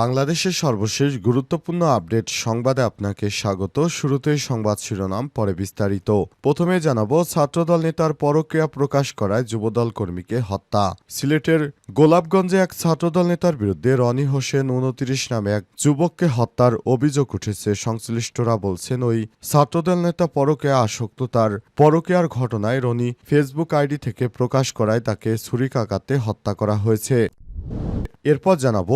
বাংলাদেশের সর্বশেষ গুরুত্বপূর্ণ আপডেট সংবাদে আপনাকে স্বাগত। শুরুতেই সংবাদ শিরোনাম, পরে বিস্তারিত। প্রথমে জানাব, ছাত্রদল নেতার পরক্রিয়া প্রকাশ করায় যুবদল কর্মীকে হত্যা। সিলেটের গোলাপগঞ্জে এক ছাত্রদল নেতার বিরুদ্ধে রনি হোসেন উনত্রিশ নামে এক যুবককে হত্যার অভিযোগ উঠেছে। সংশ্লিষ্টরা বলছেন, ওই ছাত্রদল নেতা পরক্রিয়া আসক্ত, তার পরকীয়ার ঘটনায় রনি ফেসবুক আইডি থেকে প্রকাশ করায় তাকে ছুরিকাঘাতে হত্যা করা হয়েছে। এরপর জানাব,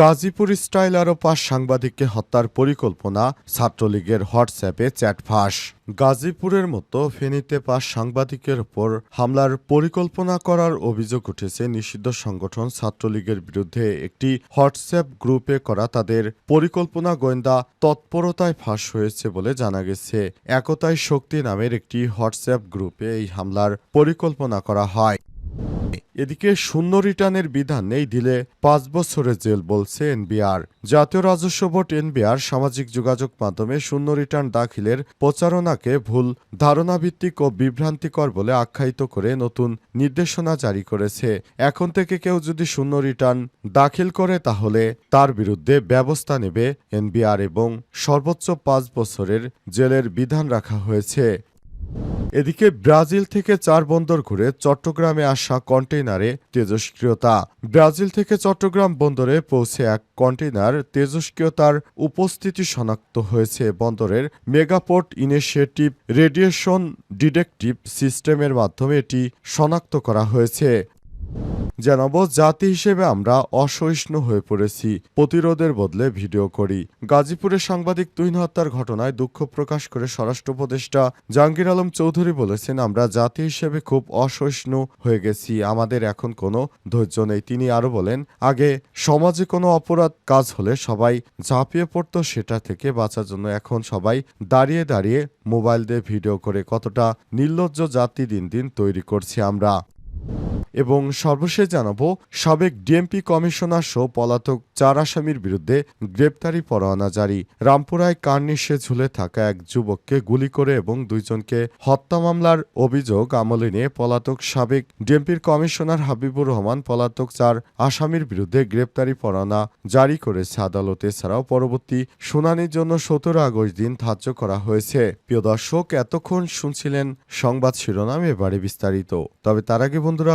গাজীপুর স্টাইল আরও পাঁচ সাংবাদিককে হত্যার পরিকল্পনা ছাত্রলীগের হোয়াটসঅ্যাপে চ্যাট ফাঁস গাজীপুরের মতো ফেনীতে পাঁচ সাংবাদিকের ওপর হামলার পরিকল্পনা করার অভিযোগ উঠেছে নিষিদ্ধ সংগঠন ছাত্রলীগের বিরুদ্ধে। একটি হোয়াটসঅ্যাপ গ্রুপে করা তাদের পরিকল্পনা গোয়েন্দা তৎপরতায় ফাঁস হয়েছে বলে জানা গেছে। একতায় শক্তি নামের একটি হোয়াটসঅ্যাপ গ্রুপে এই হামলার পরিকল্পনা করা হয়। এদিকে শূন্য রিটার্নের বিধান নেই দিলে পাঁচ বছরের জেল বলছে এনবিআর। জাতীয় রাজস্ব বোর্ড এনবিআর সামাজিক যোগাযোগ মাধ্যমে শূন্য রিটার্ন দাখিলের প্রচারণাকে ভুল ধারণাভিত্তিক ও বিভ্রান্তিকর বলে আখ্যায়িত করে নতুন নির্দেশনা জারি করেছে। এখন থেকে কেউ যদি শূন্য রিটার্ন দাখিল করে তাহলে তার বিরুদ্ধে ব্যবস্থা নেবে এনবিআর এবং সর্বোচ্চ পাঁচ বছরের জেলের বিধান রাখা হয়েছে। এদিকে ব্রাজিল থেকে চার বন্দর ঘুরে চট্টগ্রামে আসা কন্টেইনারে তেজস্ক্রিয়তা। ব্রাজিল থেকে চট্টগ্রাম বন্দরে পৌঁছে এক কন্টেইনার তেজস্ক্রিয়তার উপস্থিতি শনাক্ত হয়েছে বন্দরের মেগাপোর্ট ইনিশিয়েটিভ রেডিয়েশন ডিটেকটিভ সিস্টেমের মাধ্যমে এটি শনাক্ত করা হয়েছে। জানাব জাতি হিসেবে আমরা অসহিষ্ণু হয়ে পড়েছি। প্রতিরোধের বদলে ভিডিও করি। গাজীপুরের সাংবাদিক তুহিন হত্যার ঘটনায় দুঃখ প্রকাশ করে স্বরাষ্ট্র উপদেষ্টা জাহাঙ্গীর আলম চৌধুরী বলেছেন, আমরা জাতি হিসেবে খুব অসহিষ্ণু হয়ে গেছি। আমাদের এখন কোনো ধৈর্য নেই। তিনি আরও বলেন, আগে সমাজে কোনো অপরাধ কাজ হলে সবাই ঝাঁপিয়ে পড়তো, সেটা থেকে বাঁচার জন্য এখন সবাই দাঁড়িয়ে দাঁড়িয়ে মোবাইল দিয়ে ভিডিও করে কতটা নির্লজ্জ জাতি দিন দিন তৈরি করছি আমরা। এবং সর্বশেষ জানাব, সাবেক ডিএমপি কমিশনার সহ পলাতক চার আসামির বিরুদ্ধে গ্রেপ্তারি পরোয়ানা জারি। রামপুরায় কার্নিশে ঝুলে থাকা এক যুবককে গুলি করে এবং দুইজনকে হত্যা মামলার অভিযোগ আমলে নিয়ে পলাতক সাবেক ডিএমপির কমিশনার হাবিবুর রহমান পলাতক চার আসামির বিরুদ্ধে গ্রেপ্তারি পরোয়ানা জারি করেছে আদালতে। ছাড়াও পরবর্তী শুনানির জন্য সতেরো আগস্ট দিন ধার্য করা হয়েছে। প্রিয় দর্শক, এতক্ষণ শুনছিলেন সংবাদ শিরোনাম, এবারে বিস্তারিত। তবে তার আগে বন্ধুরা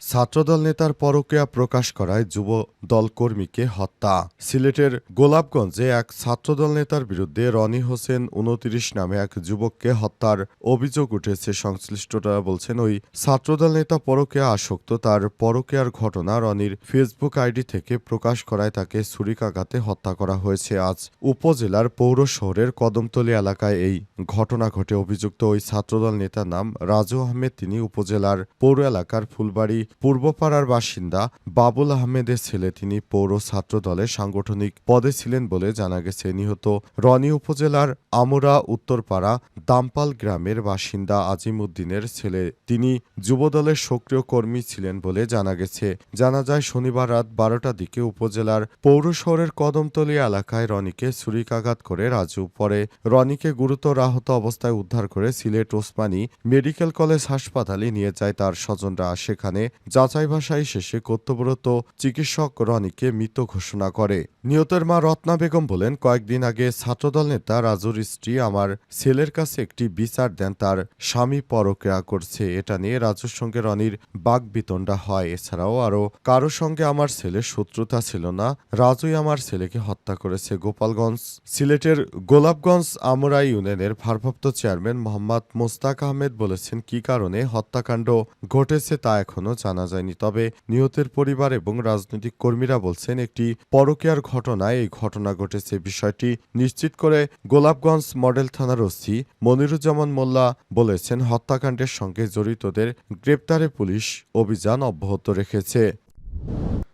ছাত্রদল নেতার পরকীয়া প্রকাশ করায় যুব দল কর্মীকে হত্যা। সিলেটের গোলাপগঞ্জে এক ছাত্রদল নেতার বিরুদ্ধে রনি হোসেন উনত্রিশ নামে এক যুবককে হত্যার অভিযোগ উঠেছে। সংশ্লিষ্টরা বলছেন, ওই ছাত্রদল নেতা পরকীয়া আসক্ত, তার পরকীয়ার ঘটনা রনির ফেসবুক আইডি থেকে প্রকাশ করায় তাকে ছুরিকাঘাতে হত্যা করা হয়েছে। আজ উপজেলার পৌর শহরের কদমতলী এলাকায় এই ঘটনা ঘটে। অভিযুক্ত ওই ছাত্রদল নেতার নাম রাজু আহমেদ। তিনি উপজেলার পৌর এলাকার ফুলবাড়ি পূর্বপাড়ার বাসিন্দা বাবুল আহমেদের ছেলে তিনি পৌর ছাত্র দলের সাংগঠনিক পদে ছিলেন বলে জানা গেছে। নিহত রনি উপজেলার আমুরা উত্তরপাড়া দামপাল গ্রামের বাসিন্দা আজিম উদ্দিনের ছেলে তিনি যুবদলের সক্রিয় কর্মী ছিলেন বলে জানা গেছে। জানা যায়, শনিবার রাত বারোটার দিকে উপজেলার পৌর শহরের কদমতলী এলাকায় রনিকে ছুরিকাঘাত করে রাজু পরে রনিকে গুরুতর আহত অবস্থায় উদ্ধার করে সিলেট ওসমানী মেডিকেল কলেজ হাসপাতালে নিয়ে যায় তার স্বজনরা। সেখানে যাচাই বাসায় শেষে কর্তব্যরত চিকিৎসক রনিকে মৃত ঘোষণা করে। নিহতের মা রত্না বেগম বলেন, কয়েকদিন আগে ছাত্রদল নেতা রাজুর স্ত্রী আমার ছেলের কাছে একটি বিচার দেন, তার স্বামী পরক্রিয়া করছে। এটা নিয়ে রাজুর সঙ্গে রনির বাক বিতণ্ডা হয়। এছাড়াও আরও কারও সঙ্গে আমার ছেলের শত্রুতা ছিল না। রাজুই আমার ছেলেকে হত্যা করেছে। গোপালগঞ্জ সিলেটের গোলাপগঞ্জ আমরাই ইউনিয়নের ভারপ্রাপ্ত চেয়ারম্যান মোহাম্মদ মোস্তাক আহমেদ বলেছেন, কি কারণে হত্যাকাণ্ড ঘটেছে তা এখনও জানা যায়নি। তবে নিহতের পরিবার এবং রাজনৈতিক কর্মীরা বলছেন, একটি পরকীয়ার ঘটনায় এই ঘটনা ঘটেছে। বিষয়টি নিশ্চিত করে গোলাপগঞ্জ মডেল থানার ওসি মনিরুজ্জামান মোল্লা বলেছেন, হত্যাকাণ্ডের সঙ্গে জড়িতদের গ্রেপ্তারে পুলিশ অভিযান অব্যাহত রেখেছে।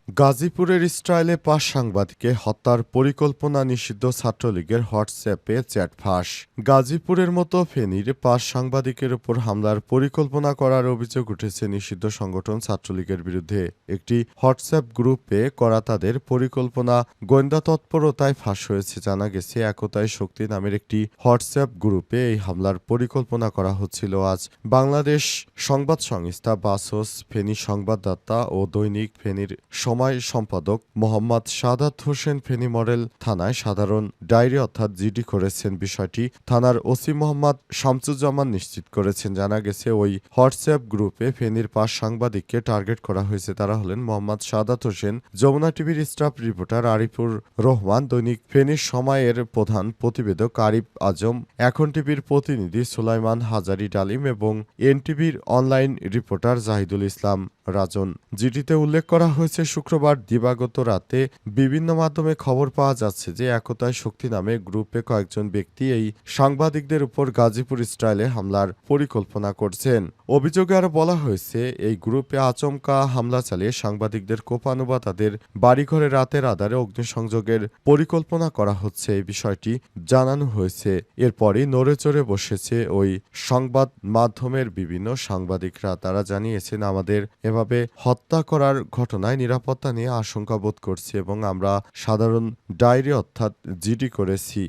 গাজীপুরের ইসরায়েলে পাঁচ সাংবাদিককে হত্যার পরিকল্পনা নিষিদ্ধ ছাত্রলীগের হোয়াটসঅ্যাপে চ্যাট ফাঁস গাজীপুরের মতো ফেনীর পাঁচ সাংবাদিকের উপর হামলার পরিকল্পনা করার অভিযোগ উঠেছে নিষিদ্ধ সংগঠন ছাত্রলীগের বিরুদ্ধে। একটি হোয়াটসঅ্যাপ গ্রুপে করা তাদের পরিকল্পনা গোয়েন্দা তৎপরতায় ফাঁস হয়েছে। জানা গেছে একতায় শক্তি নামের একটি হোয়াটসঅ্যাপ গ্রুপে এই হামলার পরিকল্পনা করা হচ্ছিল। আজ বাংলাদেশ সংবাদ সংস্থা বাসস ফেনী সংবাদদাতা ও দৈনিক ফেনীর সময় সম্পাদক মোহাম্মদ সাদাত হোসেন ফেনী মডেল থানায় সাধারণ ডায়েরি অর্থাৎ জিডি করেছেন বিষয়টি। থানার ওসি মোহাম্মদ শামসুজ্জামান নিশ্চিত করেছেন, জানা গেছে ওই হোয়াটসঅ্যাপ গ্রুপে ফেনীর পাঁচ সাংবাদিককে টার্গেট করা হয়েছে। তারা হলেন মোহাম্মদ সাদাত হোসেন, যমুনা টিভির স্টাফ রিপোর্টার আরিফুর রহমান, দৈনিক ফেনীর সময়ের প্রধান প্রতিবেদক আরিফ আজম, এখন টিভির প্রতিনিধি সুলাইমান হাজারি ডালিম এবং এনটিভির অনলাইন রিপোর্টার জাহিদুল ইসলাম রাজন। জিডিতে উল্লেখ করা হয়েছে শুক্রবার দিবাগত রাতে বিভিন্ন মাধ্যমে খবর পাওয়া যাচ্ছে যে একতায় শক্তি নামে গ্রুপে কয়েকজন ব্যক্তি এই সাংবাদিকদের উপর গাজীপুর স্টাইলে হামলার পরিকল্পনা করছেন। অভিযোগে আরও বলা হয়েছে, এই গ্রুপে আচমকা হামলা চালিয়ে সাংবাদিকদের কোপানো বা তাদের বাড়িঘরে রাতের আধারে অগ্নিসংযোগের পরিকল্পনা করা হচ্ছে এই বিষয়টি জানানো হয়েছে। এরপরই নড়ে চড়ে বসেছে ওই সংবাদ মাধ্যমের বিভিন্ন সাংবাদিকরা। তারা জানিয়েছেন, আমাদের এভাবে হত্যা করার ঘটনায় নিরাপত্তা নিয়ে আশঙ্কা বোধ করছি এবং আমরা সাধারণ ডায়েরি অর্থাৎ জিডি করেছি।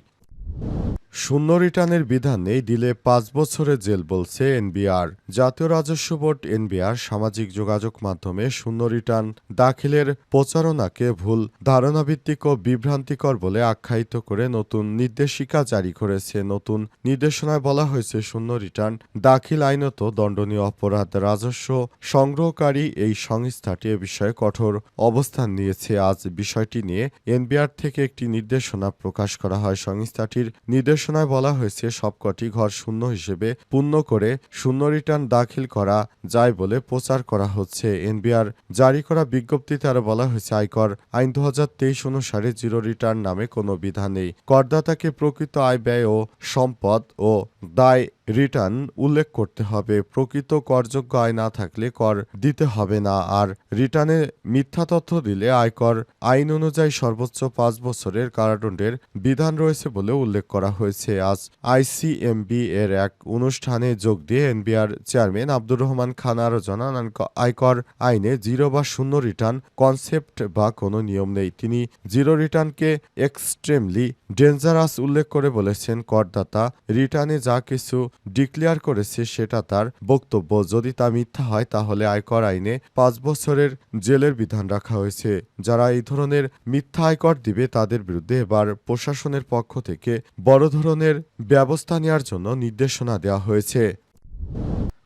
শূন্য রিটার্নের বিধান নেই দিলে পাঁচ বছরের জেল বলছে এনবিআর। জাতীয় রাজস্ব বোর্ড এনবিআর সামাজিক যোগাযোগ মাধ্যমে শূন্য রিটার্ন দাখিলের প্রচারণাকে ভুল ধারণাভিত্তিক ও বিভ্রান্তিকর বলে আখ্যায়িত করে নতুন নির্দেশিকা জারি করেছে। নতুন নির্দেশনায় বলা হয়েছে শূন্য রিটার্ন দাখিল আইনত দণ্ডনীয় অপরাধ রাজস্ব সংগ্রহকারী এই সংস্থাটি এ বিষয়ে কঠোর অবস্থান নিয়েছে। আজ বিষয়টি নিয়ে এনবিআর থেকে একটি নির্দেশনা প্রকাশ করা হয়। সংস্থাটির নির্দেশ নির্দেশনায় বলা হয়েছে সবকটি ঘর শূন্য হিসেবে পূর্ণ করে শূন্য রিটার্ন দাখিল করা যায় বলে প্রচার করা হচ্ছে। এনবিআর জারি করা বিজ্ঞপ্তিতে আরও বলা হয়েছে, আয়কর আইন দু হাজার তেইশ অনুসারে জিরো রিটার্ন নামে কোনো বিধান নেই। করদাতাকে প্রকৃত আয় ব্যয় ও সম্পদ ও দায় রিটার্ন উল্লেখ করতে হবে। প্রকৃত করযোগ্য আয় না থাকলে কর দিতে হবে না আর রিটার্নে মিথ্যা তথ্য দিলে আয়কর আইন অনুযায়ী সর্বোচ্চ পাঁচ বছরের কারাদণ্ডের বিধান রয়েছে বলে উল্লেখ করা হয়েছে। আজ আইসিএমবি এর এক অনুষ্ঠানে যোগ দিয়ে এনবিআর চেয়ারম্যান আব্দুর রহমান খান আরও জানান, আয়কর আইনে জিরো বা শূন্য রিটার্ন কনসেপ্ট বা কোনো নিয়ম নেই। তিনি জিরো রিটার্নকে এক্সট্রিমলি ডেঞ্জারাস উল্লেখ করে বলেছেন, করদাতা রিটার্নে যা কিছু ডিক্লেয়ার করেছে সেটা তার বক্তব্য। যদি তা মিথ্যা হয়, তাহলে আয়কর আইনে পাঁচ বছরের জেলের বিধান রাখা হয়েছে। যারা এই ধরনের মিথ্যা আয়কর দিবে, তাদের বিরুদ্ধে এবার প্রশাসনের পক্ষ থেকে বড় ধরনের ব্যবস্থা নেওয়ার জন্য নির্দেশনা দেওয়া হয়েছে।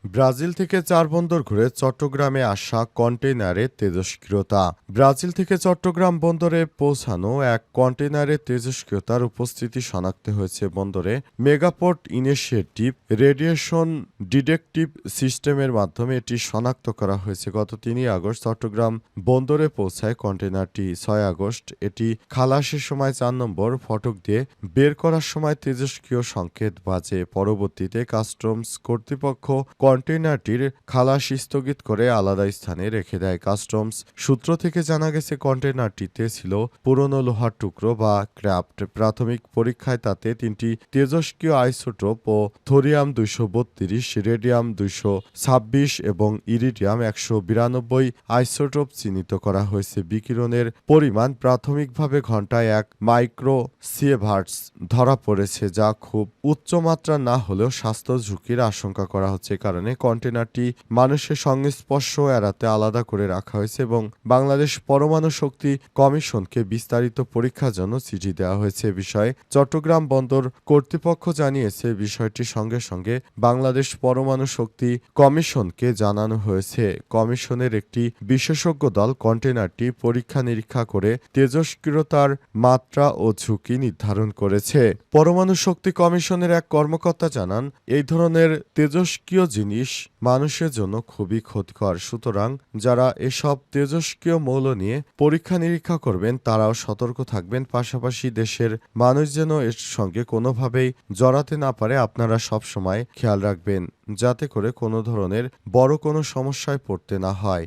ব্রাজিল থেকে চার বন্দর ঘুরে চট্টগ্রামে আসা কন্টেইনারে তেজস্ক্রিয়তা। ব্রাজিল থেকে চট্টগ্রাম বন্দরে পৌঁছানো এক কন্টেইনারে তেজস্ক্রিয়তার উপস্থিতি শনাক্ত হয়েছে বন্দরে। মেগাপোর্ট ইনিশিয়েটিভ রেডিয়েশন ডিটেকটিভ সিস্টেমের মাধ্যমে এটি শনাক্ত করা হয়েছে। গত তিনই আগস্ট চট্টগ্রাম বন্দরে পৌঁছায় কন্টেইনারটি। ছয় আগস্ট এটি খালাসের সময় চার নম্বর ফটক দিয়ে বের করার সময় তেজস্ক্রিয় সংকেত বাজে। পরবর্তীতে কাস্টমস কর্তৃপক্ষ কন্টেইনারটির খালাস স্থগিত করে আলাদা স্থানে রেখে দেয় কাস্টমস। সূত্র থেকে জানা গেছে, কন্টেইনারটিতে ছিল পুরনো লোহার টুকরো বা ক্র্যাফট। প্রাথমিক পরীক্ষায় তাতে তিনটি তেজস্ক্রিয় আইসোটোপ ও থোরিয়াম দুইশো বত্রিশ, রেডিয়াম দুইশো ছাব্বিশ এবং ইরিডিয়াম একশো বিরানব্বই আইসোটোপ চিহ্নিত করা হয়েছে। বিকিরণের পরিমাণ প্রাথমিকভাবে ঘন্টায় এক মাইক্রো সিয়েভার্টস ধরা পড়েছে, যা খুব উচ্চমাত্রা না হলেও স্বাস্থ্য ঝুঁকির আশঙ্কা করা হচ্ছে এ কারণে কন্টেনারটি মানুষের সংস্পর্শ এড়াতে আলাদা করে রাখা হয়েছে এবং বাংলাদেশ পরমাণু শক্তি কমিশনকে বিস্তারিত পরীক্ষার জন্য চিঠি দেওয়া হয়েছে বিষয়ে। চট্টগ্রাম বন্দর কর্তৃপক্ষ জানিয়েছে বিষয়টির সঙ্গে সঙ্গে বাংলাদেশ পরমাণু শক্তি কমিশনকে জানানো হয়েছে। কমিশনের একটি বিশেষজ্ঞ দল কন্টেনারটি পরীক্ষা নিরীক্ষা করে তেজস্ক্রিয়তার মাত্রা ও ঝুঁকি নির্ধারণ করেছে। পরমাণু শক্তি কমিশনের এক কর্মকর্তা জানান, এই ধরনের তেজস্ক্রিয় জিনিস জিনিস মানুষের জন্য খুবই ক্ষতিকর। সুতরাং যারা এসব তেজস্ক্রিয় মৌল নিয়ে পরীক্ষা নিরীক্ষা করবেন, তারাও সতর্ক থাকবেন। পাশাপাশি দেশের মানুষ যেন এর সঙ্গে কোনোভাবেই জড়াতে না পারে, আপনারা সবসময় খেয়াল রাখবেন, যাতে করে কোনো ধরনের বড় কোনো সমস্যায় পড়তে না হয়।